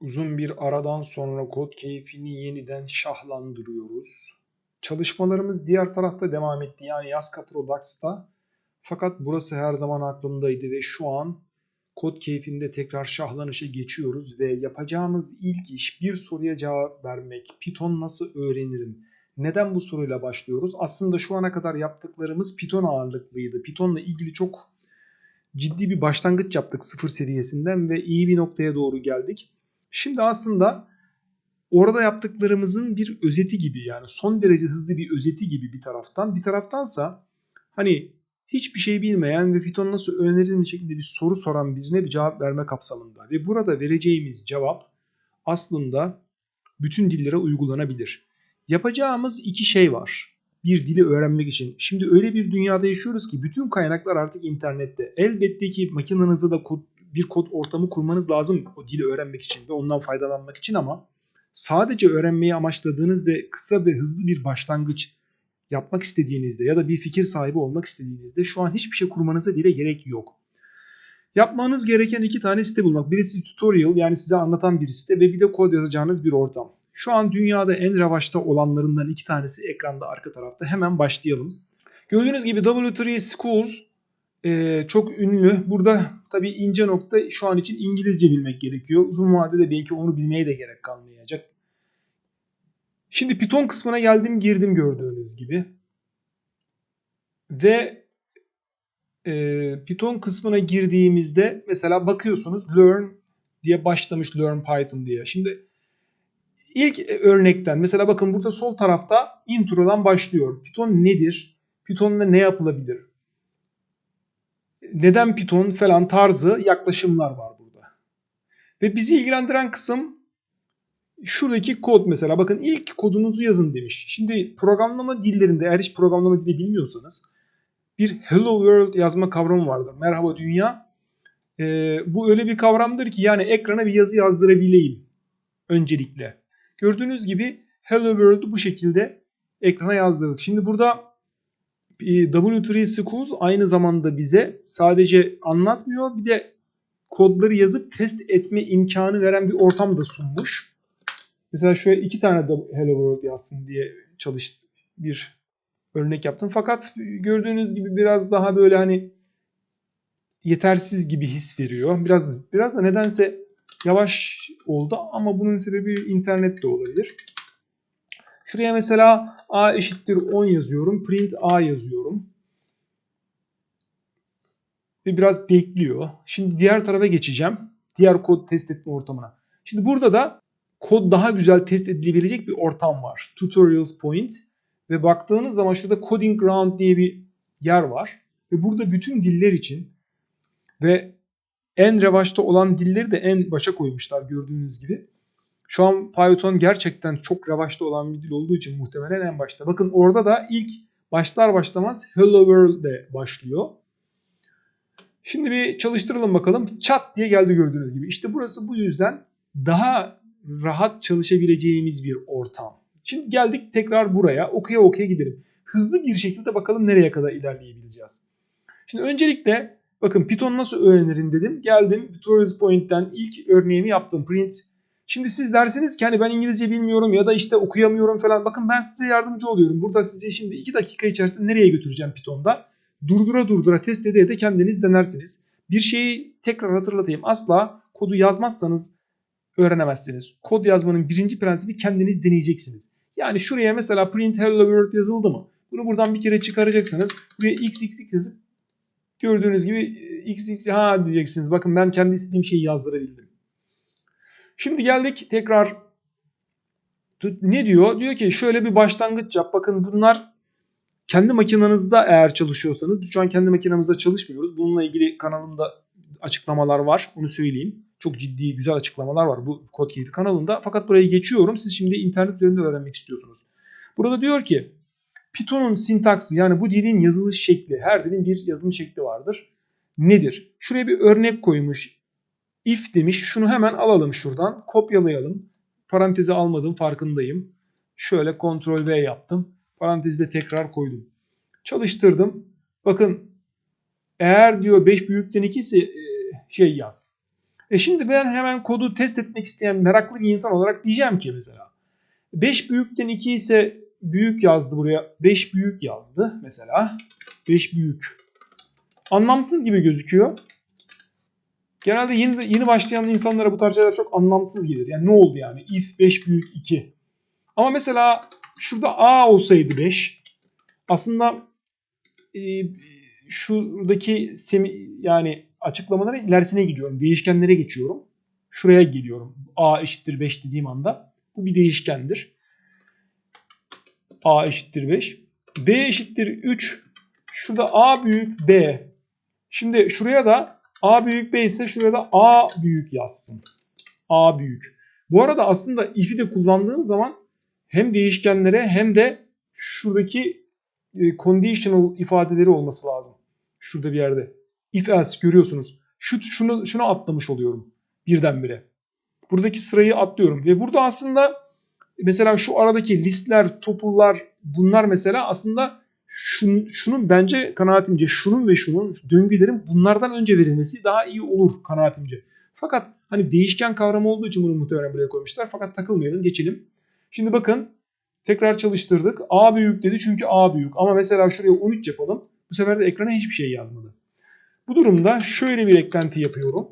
Uzun bir aradan sonra kod keyfini yeniden şahlandırıyoruz. Çalışmalarımız diğer tarafta devam etti. Yani Yaska Products'ta. Fakat burası her zaman aklımdaydı ve şu an kod keyfinde tekrar şahlanışa geçiyoruz ve yapacağımız ilk iş bir soruya cevap vermek. Python nasıl öğrenirim? Neden bu soruyla başlıyoruz? Aslında şu ana kadar yaptıklarımız Python ağırlıklıydı. Python'la ilgili çok ciddi bir başlangıç yaptık sıfır seviyesinden ve iyi bir noktaya doğru geldik. Şimdi aslında orada yaptıklarımızın bir özeti gibi yani son derece hızlı bir özeti gibi bir taraftan. Bir taraftansa hani hiçbir şey bilmeyen ve Python nasıl öğrenilir şeklinde bir soru soran birine bir cevap verme kapsamında. Ve burada vereceğimiz cevap aslında bütün dillere uygulanabilir. Yapacağımız iki şey var. Bir dili öğrenmek için. Şimdi öyle bir dünyada yaşıyoruz ki bütün kaynaklar artık internette. Elbette ki makinenizde de bir kod ortamı kurmanız lazım o dili öğrenmek için ve ondan faydalanmak için ama sadece öğrenmeyi amaçladığınız ve kısa ve hızlı bir başlangıç yapmak istediğinizde ya da bir fikir sahibi olmak istediğinizde şu an hiçbir şey kurmanıza bile gerek yok. Yapmanız gereken iki tane site bulmak. Birisi tutorial yani size anlatan bir site ve bir de kod yazacağınız bir ortam. Şu an dünyada en revaçta olanlarından iki tanesi ekranda arka tarafta. Hemen başlayalım. Gördüğünüz gibi W3 Schools e, çok ünlü. Burada tabii ince nokta şu an için İngilizce bilmek gerekiyor. Uzun vadede belki onu bilmeye de gerek kalmayacak. Şimdi Python kısmına geldim girdim gördüğünüz gibi. Ve e, Python kısmına girdiğimizde mesela bakıyorsunuz learn diye başlamış learn Python diye. Şimdi ilk örnekten mesela bakın burada sol tarafta introdan başlıyor. Python nedir? Python'da ne yapılabilir? Neden Python falan tarzı yaklaşımlar var burada. Ve bizi ilgilendiren kısım şuradaki kod mesela bakın ilk kodunuzu yazın demiş. Şimdi programlama dillerinde eğer hiç programlama dili bilmiyorsanız bir hello world yazma kavramı vardır. Merhaba dünya. Ee, bu öyle bir kavramdır ki yani ekrana bir yazı yazdırabileyim öncelikle. Gördüğünüz gibi hello world'u bu şekilde ekrana yazdırdık. Şimdi burada W3 Schools aynı zamanda bize sadece anlatmıyor bir de kodları yazıp test etme imkanı veren bir ortam da sunmuş. Mesela şöyle iki tane de Hello World yazsın diye çalıştı bir örnek yaptım. Fakat gördüğünüz gibi biraz daha böyle hani yetersiz gibi his veriyor. Biraz biraz da nedense yavaş oldu ama bunun sebebi internet de olabilir. Şuraya mesela a eşittir 10 yazıyorum. Print a yazıyorum. Ve biraz bekliyor. Şimdi diğer tarafa geçeceğim. Diğer kod test etme ortamına. Şimdi burada da kod daha güzel test edilebilecek bir ortam var. Tutorials Point. Ve baktığınız zaman şurada Coding Ground diye bir yer var. Ve burada bütün diller için ve en revaçta olan dilleri de en başa koymuşlar gördüğünüz gibi. Şu an Python gerçekten çok revaçta olan bir dil olduğu için muhtemelen en başta. Bakın orada da ilk başlar başlamaz Hello World de başlıyor. Şimdi bir çalıştıralım bakalım. Çat diye geldi gördüğünüz gibi. İşte burası bu yüzden daha rahat çalışabileceğimiz bir ortam. Şimdi geldik tekrar buraya. Okuya okuya gidelim. Hızlı bir şekilde bakalım nereye kadar ilerleyebileceğiz. Şimdi öncelikle bakın Python nasıl öğrenirim dedim. Geldim Tutorials Point'ten ilk örneğimi yaptım. Print Şimdi siz dersiniz ki hani ben İngilizce bilmiyorum ya da işte okuyamıyorum falan. Bakın ben size yardımcı oluyorum. Burada sizi şimdi 2 dakika içerisinde nereye götüreceğim Python'da? Durdura durdura test ede de kendiniz denersiniz. Bir şeyi tekrar hatırlatayım. Asla kodu yazmazsanız öğrenemezsiniz. Kod yazmanın birinci prensibi kendiniz deneyeceksiniz. Yani şuraya mesela print hello world yazıldı mı? Bunu buradan bir kere çıkaracaksınız. Buraya xxx yazıp gördüğünüz gibi xx ha diyeceksiniz. Bakın ben kendi istediğim şeyi yazdırabildim. Şimdi geldik tekrar ne diyor? Diyor ki şöyle bir başlangıç yap. Bakın bunlar kendi makinenizde eğer çalışıyorsanız şu an kendi makinemizde çalışmıyoruz. Bununla ilgili kanalımda açıklamalar var. Onu söyleyeyim. Çok ciddi güzel açıklamalar var bu Kod Keyfi kanalında. Fakat burayı geçiyorum. Siz şimdi internet üzerinde öğrenmek istiyorsunuz. Burada diyor ki Python'un sintaksi yani bu dilin yazılış şekli. Her dilin bir yazılım şekli vardır. Nedir? Şuraya bir örnek koymuş if demiş. Şunu hemen alalım şuradan. Kopyalayalım. Parantezi almadım farkındayım. Şöyle Ctrl V yaptım. Parantezi de tekrar koydum. Çalıştırdım. Bakın eğer diyor 5 büyükten 2 ise şey yaz. E şimdi ben hemen kodu test etmek isteyen meraklı bir insan olarak diyeceğim ki mesela 5 büyükten 2 ise büyük yazdı buraya. 5 büyük yazdı mesela. 5 büyük. Anlamsız gibi gözüküyor. Genelde yeni, yeni başlayan insanlara bu tarz şeyler çok anlamsız gelir. Yani ne oldu yani? If 5 büyük 2. Ama mesela şurada A olsaydı 5 aslında e, şuradaki semi, yani açıklamaların ilerisine gidiyorum. Değişkenlere geçiyorum. Şuraya geliyorum. A eşittir 5 dediğim anda. Bu bir değişkendir. A eşittir 5. B eşittir 3. Şurada A büyük B. Şimdi şuraya da A büyük B ise şuraya da A büyük yazsın. A büyük. Bu arada aslında if'i de kullandığım zaman hem değişkenlere hem de şuradaki e, conditional ifadeleri olması lazım. Şurada bir yerde. If else görüyorsunuz. Şu, şunu, şunu atlamış oluyorum birdenbire. Buradaki sırayı atlıyorum. Ve burada aslında mesela şu aradaki listler, topullar bunlar mesela aslında şun, şunun bence kanaatimce şunun ve şunun döngülerin bunlardan önce verilmesi daha iyi olur kanaatimce. Fakat hani değişken kavramı olduğu için bunu muhtemelen buraya koymuşlar. Fakat takılmayalım geçelim. Şimdi bakın tekrar çalıştırdık. A büyük dedi çünkü A büyük. Ama mesela şuraya 13 yapalım. Bu sefer de ekrana hiçbir şey yazmadı. Bu durumda şöyle bir eklenti yapıyorum.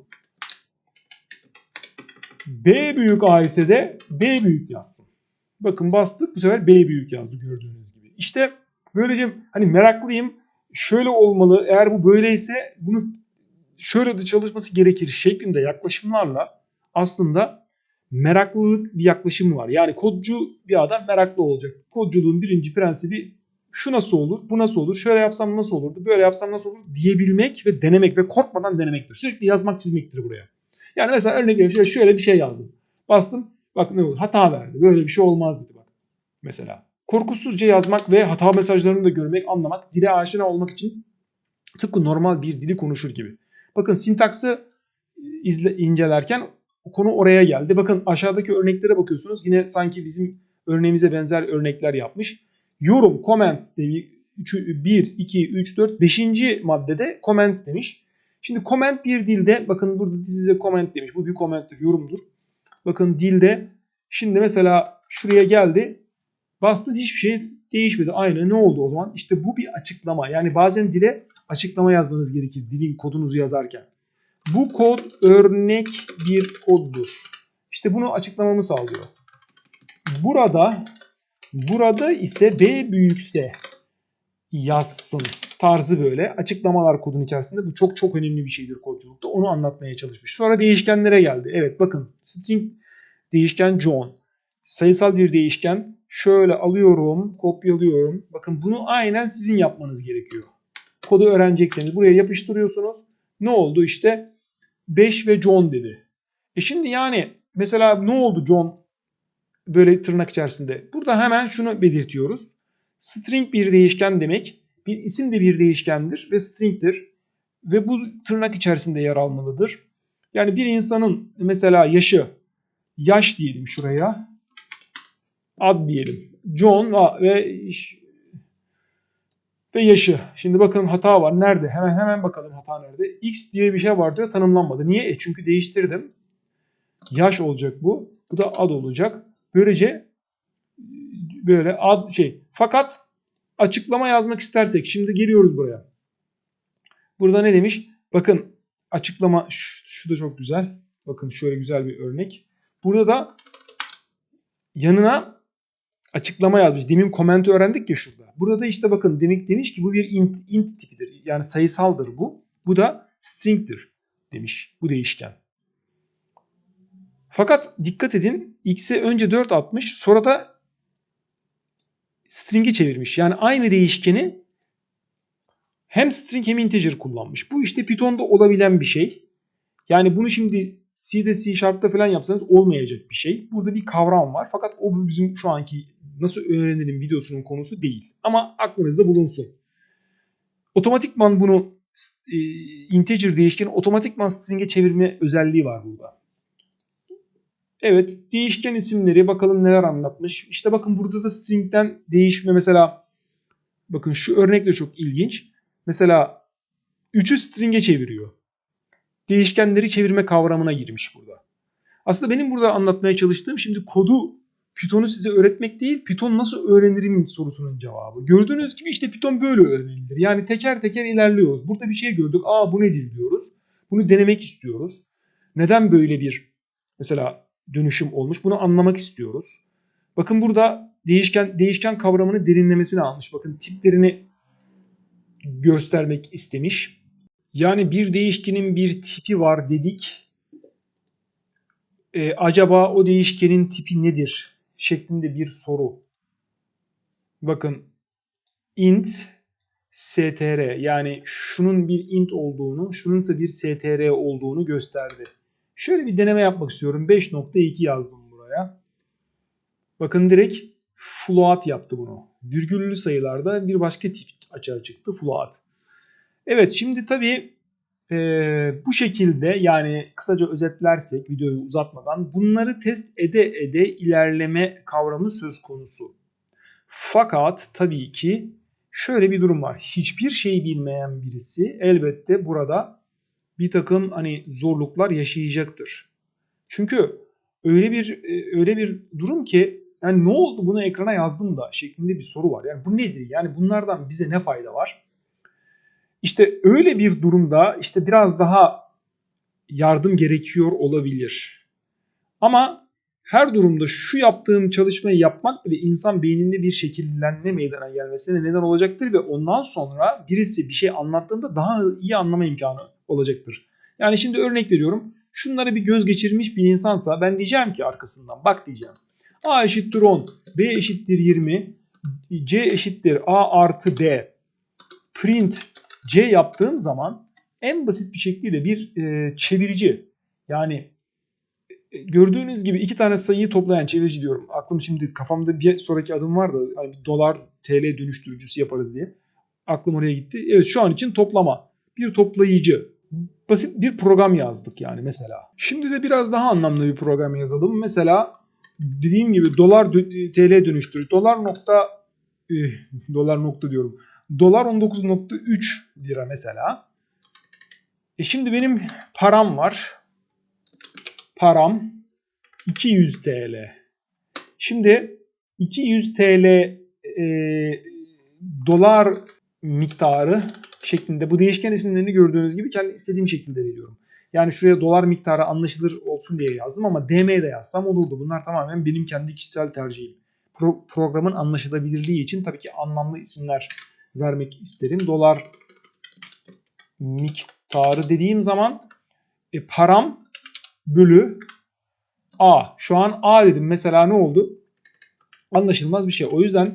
B büyük A ise de B büyük yazsın. Bakın bastık bu sefer B büyük yazdı gördüğünüz gibi. İşte böylece hani meraklıyım şöyle olmalı eğer bu böyleyse bunu şöyle de çalışması gerekir şeklinde yaklaşımlarla aslında meraklılık bir yaklaşımı var. Yani kodcu bir adam meraklı olacak. Kodculuğun birinci prensibi şu nasıl olur, bu nasıl olur, şöyle yapsam nasıl olurdu, böyle yapsam nasıl olur diyebilmek ve denemek ve korkmadan denemektir. Sürekli yazmak çizmektir buraya. Yani mesela örnek veriyorum şöyle bir şey yazdım. Bastım bak ne oldu hata verdi. Böyle bir şey olmaz dedi bak. Mesela korkusuzca yazmak ve hata mesajlarını da görmek, anlamak, dile aşina olmak için tıpkı normal bir dili konuşur gibi. Bakın sintaksı izle, incelerken konu oraya geldi. Bakın aşağıdaki örneklere bakıyorsunuz. Yine sanki bizim örneğimize benzer örnekler yapmış. Yorum, comments diye 1, 2, 3, 4, 5. maddede comments demiş. Şimdi comment bir dilde bakın burada size comment demiş. Bu bir comment'tir, yorumdur. Bakın dilde şimdi mesela şuraya geldi. Bastın hiçbir şey değişmedi. Aynı ne oldu o zaman? İşte bu bir açıklama. Yani bazen dile açıklama yazmanız gerekir dilin kodunuzu yazarken. Bu kod örnek bir koddur. İşte bunu açıklamamı sağlıyor. Burada burada ise B büyükse yazsın tarzı böyle açıklamalar kodun içerisinde. Bu çok çok önemli bir şeydir kodculukta. Onu anlatmaya çalışmış. Sonra değişkenlere geldi. Evet bakın string değişken John. Sayısal bir değişken. Şöyle alıyorum, kopyalıyorum. Bakın bunu aynen sizin yapmanız gerekiyor. Kodu öğrenecekseniz buraya yapıştırıyorsunuz. Ne oldu işte 5 ve John dedi. E şimdi yani mesela ne oldu John böyle tırnak içerisinde? Burada hemen şunu belirtiyoruz. String bir değişken demek. Bir isim de bir değişkendir ve string'tir. Ve bu tırnak içerisinde yer almalıdır. Yani bir insanın mesela yaşı, yaş diyelim şuraya. Ad diyelim. John ve ve yaşı. Şimdi bakın hata var. Nerede? Hemen hemen bakalım hata nerede. X diye bir şey var diyor tanımlanmadı. Niye? E çünkü değiştirdim. Yaş olacak bu. Bu da ad olacak. Böylece böyle ad şey. Fakat açıklama yazmak istersek şimdi geliyoruz buraya. Burada ne demiş? Bakın açıklama şu, şu da çok güzel. Bakın şöyle güzel bir örnek. Burada da yanına açıklama yazmış. Demin komenti öğrendik ya şurada. Burada da işte bakın demek demiş ki bu bir int, int tipidir. Yani sayısaldır bu. Bu da string'tir demiş bu değişken. Fakat dikkat edin x'e önce 4 atmış sonra da string'i çevirmiş. Yani aynı değişkeni hem string hem integer kullanmış. Bu işte Python'da olabilen bir şey. Yani bunu şimdi C'de C Sharp'ta falan yapsanız olmayacak bir şey. Burada bir kavram var. Fakat o bizim şu anki nasıl öğrenelim videosunun konusu değil. Ama aklınızda bulunsun. Otomatikman bunu e, integer değişkeni otomatikman string'e çevirme özelliği var burada. Evet değişken isimleri bakalım neler anlatmış. İşte bakın burada da string'den değişme mesela bakın şu örnek de çok ilginç. Mesela 3'ü string'e çeviriyor. değişkenleri çevirme kavramına girmiş burada. Aslında benim burada anlatmaya çalıştığım şimdi kodu Python'u size öğretmek değil, Python nasıl öğrenirim sorusunun cevabı. Gördüğünüz gibi işte Python böyle öğrenilir. Yani teker teker ilerliyoruz. Burada bir şey gördük. Aa bu nedir diyoruz. Bunu denemek istiyoruz. Neden böyle bir mesela dönüşüm olmuş? Bunu anlamak istiyoruz. Bakın burada değişken değişken kavramını derinlemesine almış. Bakın tiplerini göstermek istemiş. Yani bir değişkenin bir tipi var dedik. Ee, acaba o değişkenin tipi nedir? Şeklinde bir soru. Bakın int str yani şunun bir int olduğunu, şununsa bir str olduğunu gösterdi. Şöyle bir deneme yapmak istiyorum. 5.2 yazdım buraya. Bakın direkt float yaptı bunu. Virgüllü sayılarda bir başka tip açığa çıktı float. Evet şimdi tabii e, bu şekilde yani kısaca özetlersek videoyu uzatmadan bunları test ede ede ilerleme kavramı söz konusu. Fakat tabii ki şöyle bir durum var. Hiçbir şey bilmeyen birisi elbette burada bir takım hani zorluklar yaşayacaktır. Çünkü öyle bir öyle bir durum ki yani ne oldu bunu ekrana yazdım da şeklinde bir soru var. Yani bu nedir? Yani bunlardan bize ne fayda var? İşte öyle bir durumda işte biraz daha yardım gerekiyor olabilir. Ama her durumda şu yaptığım çalışmayı yapmak bile insan beyninde bir şekillenme meydana gelmesine neden olacaktır ve ondan sonra birisi bir şey anlattığında daha iyi anlama imkanı olacaktır. Yani şimdi örnek veriyorum. Şunları bir göz geçirmiş bir insansa ben diyeceğim ki arkasından bak diyeceğim. A eşittir 10, B eşittir 20, C eşittir A artı B. Print C yaptığım zaman en basit bir şekliyle bir e, çevirici yani e, gördüğünüz gibi iki tane sayıyı toplayan çevirici diyorum. Aklım şimdi kafamda bir sonraki adım var da hani dolar TL dönüştürücüsü yaparız diye. Aklım oraya gitti. Evet şu an için toplama. Bir toplayıcı. Basit bir program yazdık yani mesela. Şimdi de biraz daha anlamlı bir program yazalım. Mesela dediğim gibi dolar TL dönüştürücü. Dolar nokta e, dolar nokta diyorum. Dolar 19.3 lira mesela. E şimdi benim param var. Param 200 TL. Şimdi 200 TL e, dolar miktarı şeklinde bu değişken isimlerini gördüğünüz gibi kendi istediğim şekilde veriyorum. Yani şuraya dolar miktarı anlaşılır olsun diye yazdım ama DM de yazsam olurdu. Bunlar tamamen benim kendi kişisel tercihim. Pro- programın anlaşılabilirliği için tabii ki anlamlı isimler vermek isterim. Dolar miktarı dediğim zaman e, param bölü A. Şu an A dedim. Mesela ne oldu? Anlaşılmaz bir şey. O yüzden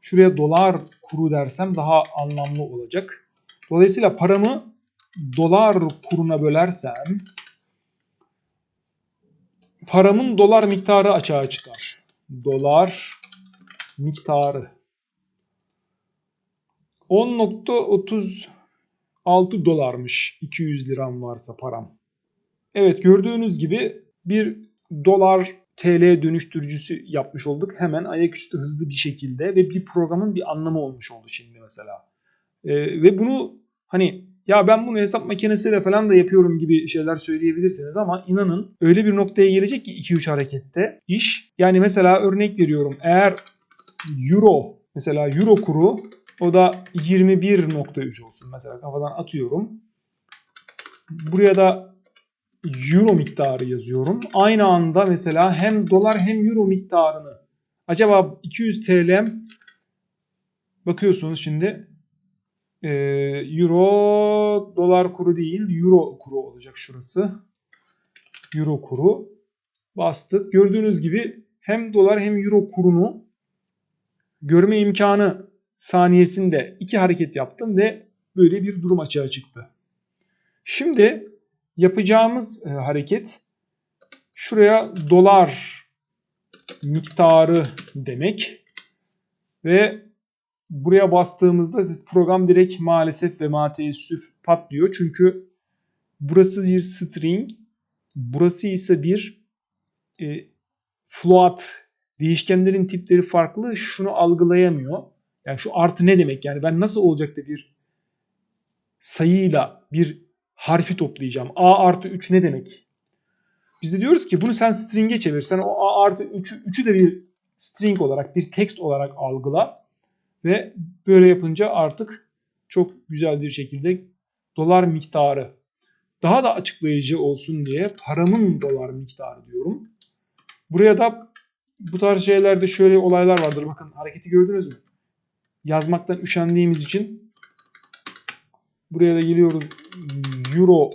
şuraya dolar kuru dersem daha anlamlı olacak. Dolayısıyla paramı dolar kuruna bölersem paramın dolar miktarı açığa çıkar. Dolar miktarı 10.36 dolarmış 200 liram varsa param. Evet gördüğünüz gibi bir dolar TL dönüştürücüsü yapmış olduk. Hemen ayaküstü hızlı bir şekilde ve bir programın bir anlamı olmuş oldu şimdi mesela. Ee, ve bunu hani ya ben bunu hesap makinesiyle falan da yapıyorum gibi şeyler söyleyebilirsiniz ama inanın öyle bir noktaya gelecek ki 2-3 harekette iş. Yani mesela örnek veriyorum eğer euro mesela euro kuru o da 21.3 olsun mesela kafadan atıyorum. Buraya da euro miktarı yazıyorum. Aynı anda mesela hem dolar hem euro miktarını acaba 200 TL bakıyorsunuz şimdi e, euro dolar kuru değil euro kuru olacak şurası. Euro kuru bastık. Gördüğünüz gibi hem dolar hem euro kurunu görme imkanı saniyesinde iki hareket yaptım ve böyle bir durum açığa çıktı. Şimdi yapacağımız e, hareket şuraya dolar miktarı demek ve buraya bastığımızda program direkt maalesef ve mateessüf patlıyor. Çünkü burası bir string, burası ise bir e, float. Değişkenlerin tipleri farklı. Şunu algılayamıyor. Yani şu artı ne demek? Yani ben nasıl olacak da bir sayıyla bir harfi toplayacağım. A artı 3 ne demek? Biz de diyoruz ki bunu sen string'e çevirsen o A artı 3'ü 3'ü de bir string olarak bir text olarak algıla ve böyle yapınca artık çok güzel bir şekilde dolar miktarı daha da açıklayıcı olsun diye paramın dolar miktarı diyorum. Buraya da bu tarz şeylerde şöyle olaylar vardır. Bakın hareketi gördünüz mü? Yazmaktan üşendiğimiz için buraya da geliyoruz euro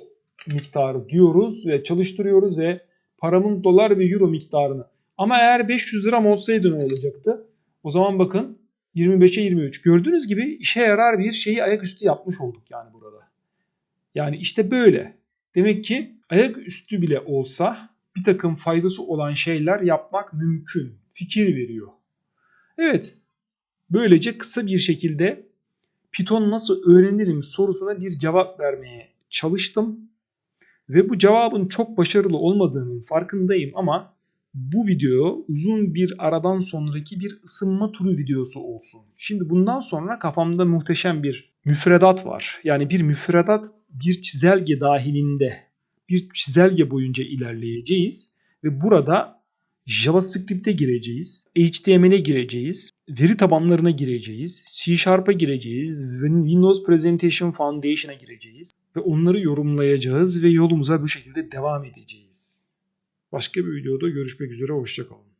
miktarı diyoruz ve çalıştırıyoruz ve paramın dolar ve euro miktarını. Ama eğer 500 liram olsaydı ne olacaktı? O zaman bakın 25'e 23. Gördüğünüz gibi işe yarar bir şeyi ayaküstü yapmış olduk yani burada. Yani işte böyle. Demek ki ayaküstü bile olsa bir takım faydası olan şeyler yapmak mümkün. Fikir veriyor. Evet. Böylece kısa bir şekilde Python nasıl öğrenirim sorusuna bir cevap vermeye çalıştım. Ve bu cevabın çok başarılı olmadığının farkındayım ama bu video uzun bir aradan sonraki bir ısınma turu videosu olsun. Şimdi bundan sonra kafamda muhteşem bir müfredat var. Yani bir müfredat bir çizelge dahilinde bir çizelge boyunca ilerleyeceğiz ve burada JavaScript'e gireceğiz, HTML'e gireceğiz, veri tabanlarına gireceğiz, C Sharp'a gireceğiz, Windows Presentation Foundation'a gireceğiz ve onları yorumlayacağız ve yolumuza bu şekilde devam edeceğiz. Başka bir videoda görüşmek üzere, hoşçakalın.